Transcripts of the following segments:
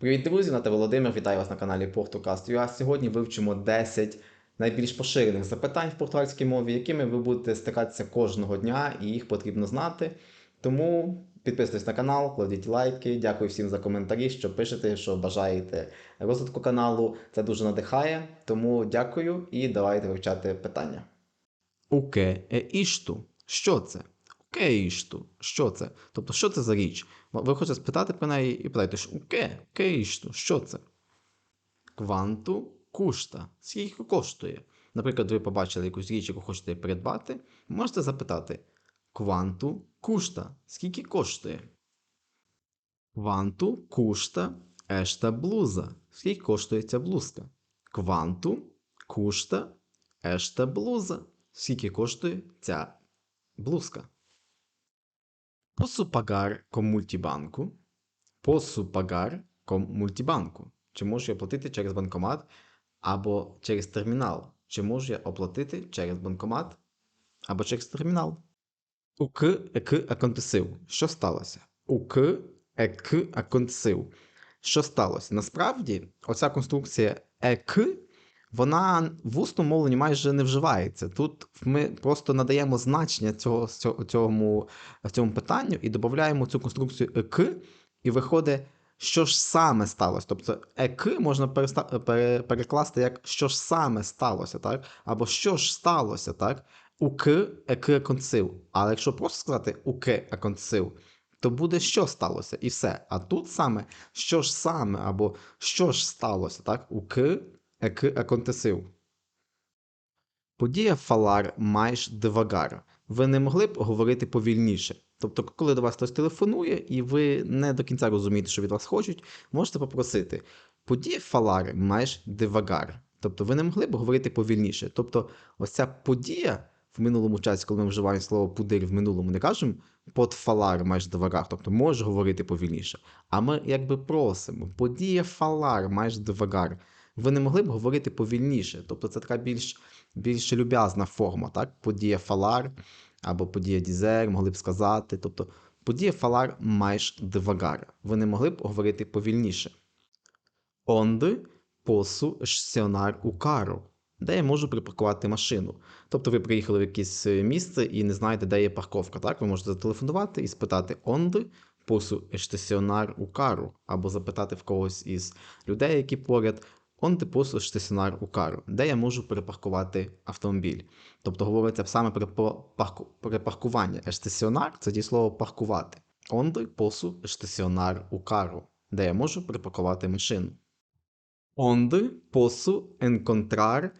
Привіт, друзі! Нате Володимир, вітаю вас на каналі Portucast.ua. Сьогодні вивчимо 10 найбільш поширених запитань в португальській мові, якими ви будете стикатися кожного дня, і їх потрібно знати. Тому підписуйтесь на канал, кладіть лайки. Дякую всім за коментарі, що пишете, що бажаєте розвитку каналу. Це дуже надихає. Тому дякую і давайте вивчати питання. Уке е ішту? Що це? Уке ішту? Що це? Тобто, що це за річ? Ви хочете спитати про неї і питаєте, уке, ке? Що це? Кванту кушта. Скільки коштує? Наприклад, ви побачили якусь річ, яку хочете придбати, можете запитати Кванту кушта. Скільки коштує? Кванту кушта ешта блуза. Скільки коштує ця блузка? Кванту кушта ешта блуза. Скільки коштує ця блузка? Posso pagar com multibanco? Posso pagar com multibanco. Чи можу я оплатити через банкомат або через термінал? Чи можу я оплатити через банкомат або через термінал? O que é que? Що сталося? O que é que? Що сталося? Насправді, оця конструкція е «к», вона в усному мовленні майже не вживається. Тут ми просто надаємо значення цього, цьому, цьому питанню і додаємо цю конструкцію «е «к», і виходить, що ж саме сталося. Тобто «е-к» можна переста- пере- перекласти як що ж саме сталося, так? Або що ж сталося, так? У «к» «е-к» Але якщо просто сказати «у «к» aconteceu», то буде що сталося і все. А тут саме що ж саме, або що ж сталося, так? У «к» «е-к» aconteceu. Подія фалар майш девагар. Ви не могли б говорити повільніше. Тобто, коли до вас хтось телефонує, і ви не до кінця розумієте, що від вас хочуть, можете попросити подія фалар майш девагар. Тобто, ви не могли б говорити повільніше. Тобто, ось ця подія в минулому часі, коли ми вживаємо слово пудир в минулому, не кажемо под фалар майш девагар, тобто можеш говорити повільніше. А ми якби просимо подія фалар майш девагар. Ви не могли б говорити повільніше. Тобто це така більш, більш люб'язна форма, так? Подія фалар або подія дізер, могли б сказати. Тобто подія фалар майш девагар. Ви не могли б говорити повільніше. Онди посу у кару. Де я можу припаркувати машину? Тобто ви приїхали в якесь е, місце і не знаєте, де є парковка. Так? Ви можете зателефонувати і спитати онди посу у кару, або запитати в когось із людей, які поряд, онди посу estacionar у кару, де я можу припаркувати автомобіль. Тобто говориться саме про парку- припаркування. Estacionar – це дієслово паркувати. Онди посу estacionar у кару, де я можу припаркувати машину. Onde posso encontrar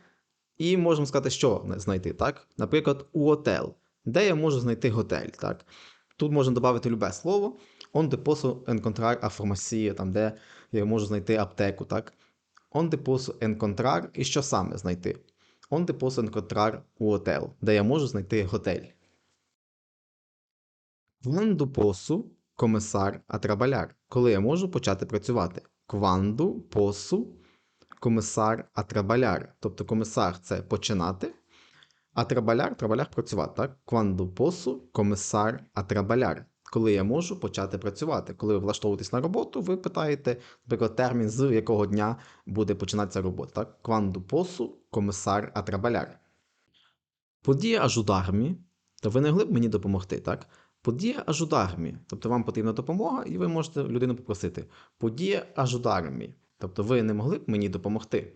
і можемо сказати, що знайти, так? Наприклад, у готел. Де я можу знайти готель, так? Тут можна додати любе слово. Onde posso encontrar a farmacia, там, де я можу знайти аптеку, так? Onde posso encontrar і що саме знайти? Onde posso encontrar у готел, де я можу знайти готель. Quando posso começar a trabalhar? Коли я можу почати працювати? Quando posso começar a trabalhar. Тобто комісар це починати, а trabalhar – trabalhar – працювати, так? Quando posso começar a trabalhar. Коли я можу почати працювати. Коли ви влаштовуєтесь на роботу, ви питаєте, наприклад, термін, з якого дня буде починатися робота, так? Posso começar a trabalhar. Подія ajudar-me, то ви не могли б мені допомогти, так? Подія ajudar-me, тобто вам потрібна допомога, і ви можете людину попросити. Подія ajudar-me, тобто ви не могли б мені допомогти.